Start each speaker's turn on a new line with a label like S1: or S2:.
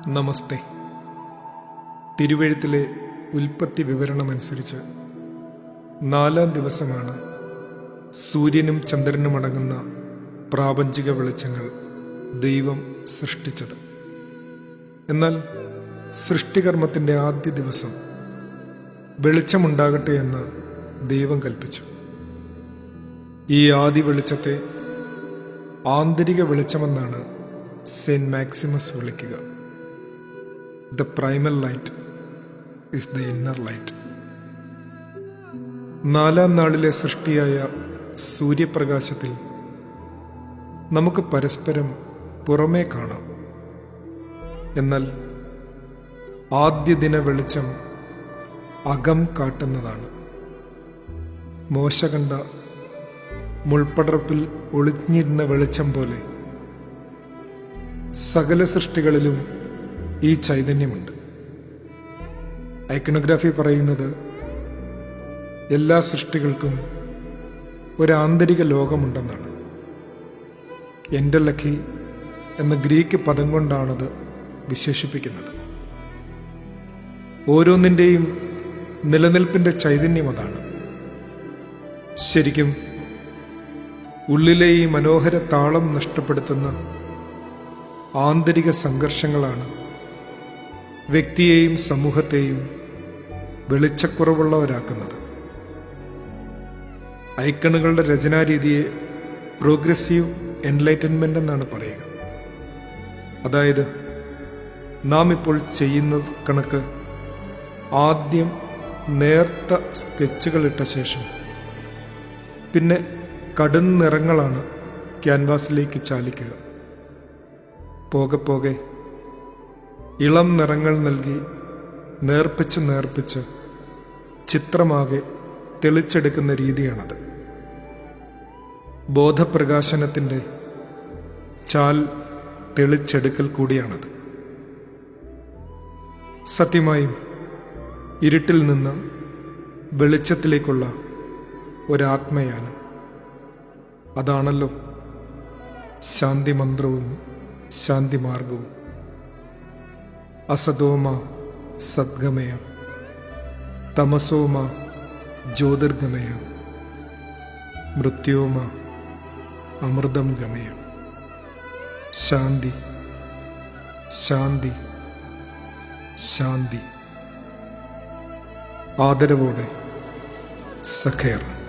S1: നമസ്തേ. തിരുവഴുത്തിലെ ഉൽപ്പത്തി വിവരണമനുസരിച്ച് നാലാം ദിവസമാണ് സൂര്യനും ചന്ദ്രനും അടങ്ങുന്ന പ്രാപഞ്ചിക വെളിച്ചങ്ങൾ ദൈവം സൃഷ്ടിച്ചത്. എന്നാൽ സൃഷ്ടികർമ്മത്തിന്റെ ആദ്യ ദിവസം വെളിച്ചമുണ്ടാകട്ടെ എന്ന് ദൈവം കൽപ്പിച്ചു. ഈ ആദ്യ വെളിച്ചത്തെ ആന്തരിക വെളിച്ചമെന്നാണ് സെയിന്റ് മാക്സിമസ് വിളിക്കുക. The primal light is the inner light നാലാം നാളിലെ സൃഷ്ടിയായ സൂര്യപ്രകാശത്തിൽ നമുക്ക് പരസ്പരം പുറമേ കാണാം. എന്നാൽ ആദ്യ ദിന വെളിച്ചം അകം കാട്ടുന്നതാണ്. മോശ കണ്ട മുൾപ്പടർപ്പിൽ ഒളിഞ്ഞിരുന്ന വെളിച്ചം പോലെ സകല സൃഷ്ടികളിലും ഈ ചൈതന്യമുണ്ട്. ഐക്കണോഗ്രാഫി പറയുന്നത് എല്ലാ സൃഷ്ടികൾക്കും ഒരു ആന്തരിക ലോകമുണ്ടെന്നാണ്. എന്റെ ലഖി എന്ന ഗ്രീക്ക് പദം കൊണ്ടാണത് വിശേഷിപ്പിക്കുന്നത്. ഓരോന്നിന്റെയും നിലനിൽപ്പിന്റെ ചൈതന്യം അതാണ്. ശരിക്കും ഉള്ളിലെ ഈ മനോഹര താളം നഷ്ടപ്പെടുത്തുന്ന ആന്തരിക സംഘർഷങ്ങളാണ് വ്യക്തിയെയും സമൂഹത്തെയും വെളിച്ചക്കുറവുള്ളവരാക്കുന്നത്. ഐക്കണുകളുടെ രചനാരീതിയെ പ്രോഗ്രസീവ് എൻലൈറ്റൻമെന്റ് എന്നാണ് പറയുക. അതായത് നാം ഇപ്പോൾ ചെയ്യുന്ന കണക്ക് ആദ്യം നേർത്ത സ്കെച്ചുകൾ ഇട്ട ശേഷം പിന്നെ കടും നിറങ്ങളാണ് ക്യാൻവാസിലേക്ക് ചാലിക്കുക. പോകെ പോകെ ഇളം നിറങ്ങൾ നൽകി നേർപ്പിച്ച് നേർപ്പിച്ച് ചിത്രമാകെ തെളിച്ചെടുക്കുന്ന രീതിയാണത്. ബോധപ്രകാശനത്തിന്റെ ചാൽ തെളിച്ചെടുക്കൽ കൂടിയാണത്. സത്യമായും ഇരുട്ടിൽ നിന്ന് വെളിച്ചത്തിലേക്കുള്ള ഒരാത്മയാനം അതാണല്ലോ ശാന്തി മന്ത്രവും ശാന്തി മാർഗവും അസതോമ സദ്ഗമയ തമസോമ ജ്യോതിർഗമയ മൃത്യോമ അമൃതം ഗമയ. ശാന്തി ശാന്തി ശാന്തി. ആദരവോടെ സഖേർ.